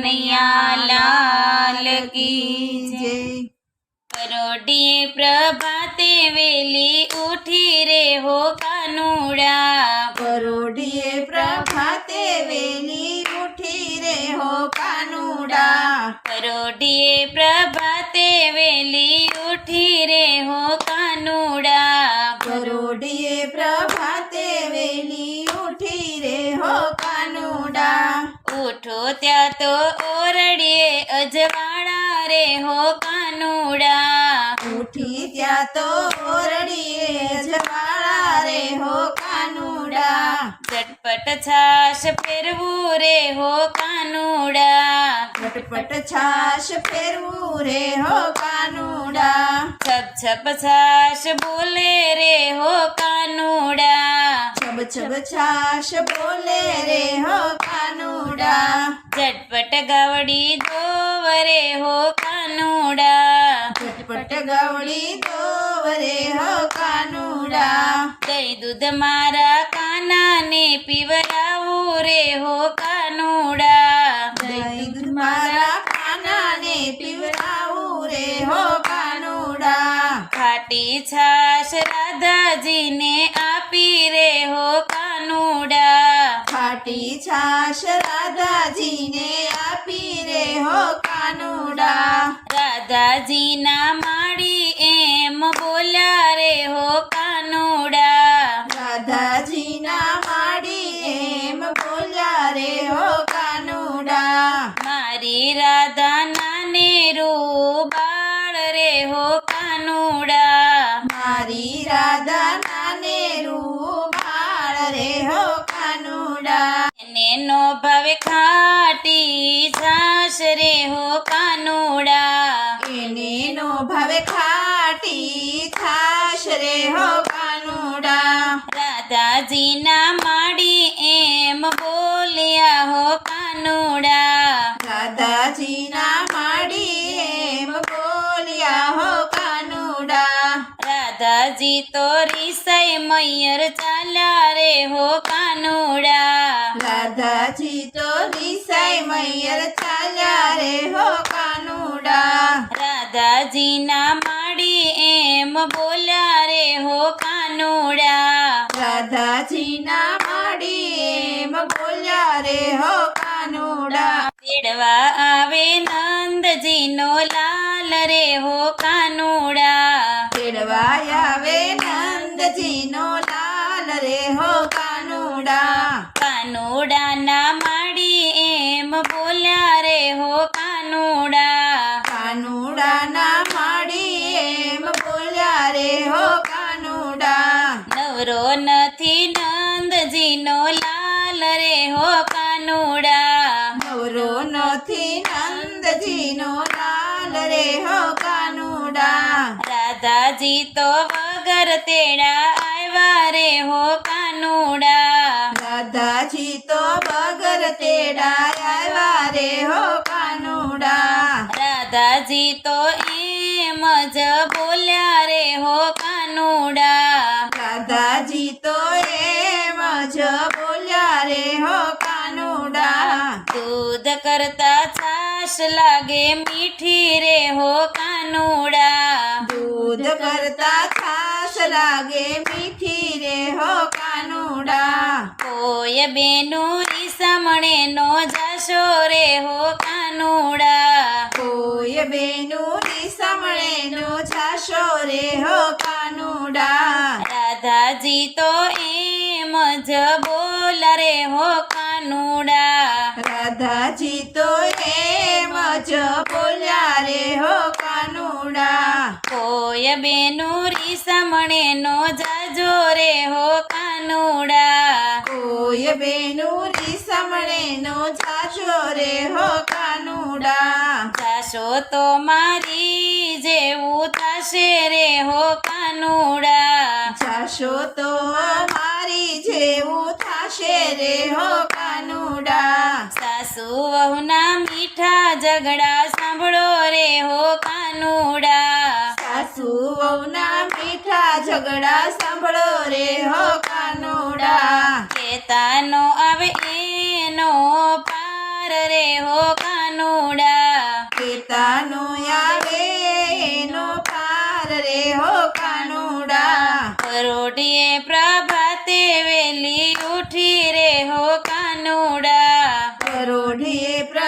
કનૈયા લાલ કી જય પરોઢીએ પ્રભાતે વેલી ઉઠી રે હો કાનુડા પરોઢીએ પ્રભાતે વેલી ઉઠી રે હો કાનુડા પરોઢીએ ત્યાં તો ઓરડીએ અજવાળા રે હો કાનુડા. ઉઠી ત્યાં તો ઓરડીએ અજવાળા રે હો કાનુડા. ઝટપટ છાશ ફેરવું રે હો કાનુડા. ઝટપટ છાશ ફેરવું રે હો કાનુડા. છપ છપ છાશ બોલે છબ છબ છાશ બોલે રે હો કાનુડા. ઝટપટ ગાવડી દોવરે હો કાનુડા. ઝટપટ ગવડી દોવરે હો કાનુડા. દહીં દૂધ મારા કાનાને પીવરાવું રે હો કાનુડા. દહીં દૂધ મારા કાનાને પીવડાવું રે હો કાનુડા. ખાટી છાશ રાધાજીને આપી ખાટી છાશ રાધાજીને આપી રે હો કાનુડા. રાધાજીના માડી એમ બોલ્યા રે હો કાનુડા. રાધાજીના માડી એમ બોલ્યા રે હો કાનુડા. મારી રાધા એને ભાવે ખાટી છાશ રે હો કાનુડા. એનો ભાવે ખાટી છાશ રે હો કાનુડા. રાધાજીના માડી એમ બોલ્યા હો કાનુડા. રાધાજીના માડી એમ બોલ્યા હો કાનુડા. રાધાજી તો રીસાઈ મૈયર ચાલ્યા રે હો કાનુડા. રાધાજી તો દિસાઈ મૈયર ચાલ્યા રે હો કાનુડા. રાધાજીના માડી એમ બોલ્યા રે હો કાનુડા. રાધાજીના માડી એમ બોલ્યા રે હો કાનુડા. તેડવા આવે નંદજીનો લાલ રે હો કાનુડા. તેડવા આવે નંદજીનો લાલ રે હો કાનુડાના માડી એમ બોલ્યા રે હો કાનુડા. કાનુડાના માડી એમ બોલ્યા રે હો કાનુડા. નવરો નથી નંદજીનો લાલ રે હો કાનુડા. નવરો નથી નંદજીનો લાલ રે હો કાનુડા. રાધાજી તો વગર તેડા આવ્યા રે હો કાનુડા. રાધાજી તો બગર તેડા આવ્યા રે હો કાનુડા. દાદાજી તો એમ જ બોલ્યા રે હો કાનુડા. દાદાજી તો એમ જ બોલ્યા રે હો કાનુડા. દૂધ કરતા છાશ લાગે મીઠી રે હો કાનુડા. દૂધ કરતા લાગે મીઠી રે હો કાનુડા. કોય બેનુરી રીસામણે નો જાશો રે હો કાનુડા. કોય બેનુરી સામણે નો છાશો રે હો કાનુડા. રાધાજી તો એમ જ બોલા રે હો કાનુડા. રાધાજી તો એમ જ બોલ્યા રે હો કાનુડા કોઈ બેનું રીસામણે નો જાજો રે હો કાનુડા. કોઈ બેનુરી સમણે નો જાજો રે હો કાનુડા. જાશો તો મારી જેવું થશે રે હો કાનુડા. જાશો તો મારી જેવું થાશે રે હો કાનુડા. સાસુ વહુના મીઠા ઝઘડા સાંભળો રે હો કાનુડા. સાસુ મીઠા ઝઘડા સાંભળો રે કાનુડા. કેતાનો આવે એનો પાર રે હો કાનુડા. કેતાનો આવે એનો પાર રે હો કાનુડા. પરોઢીએ પ્રભાતે વેલી ઉઠી રે હો કાનુડા. પ્ર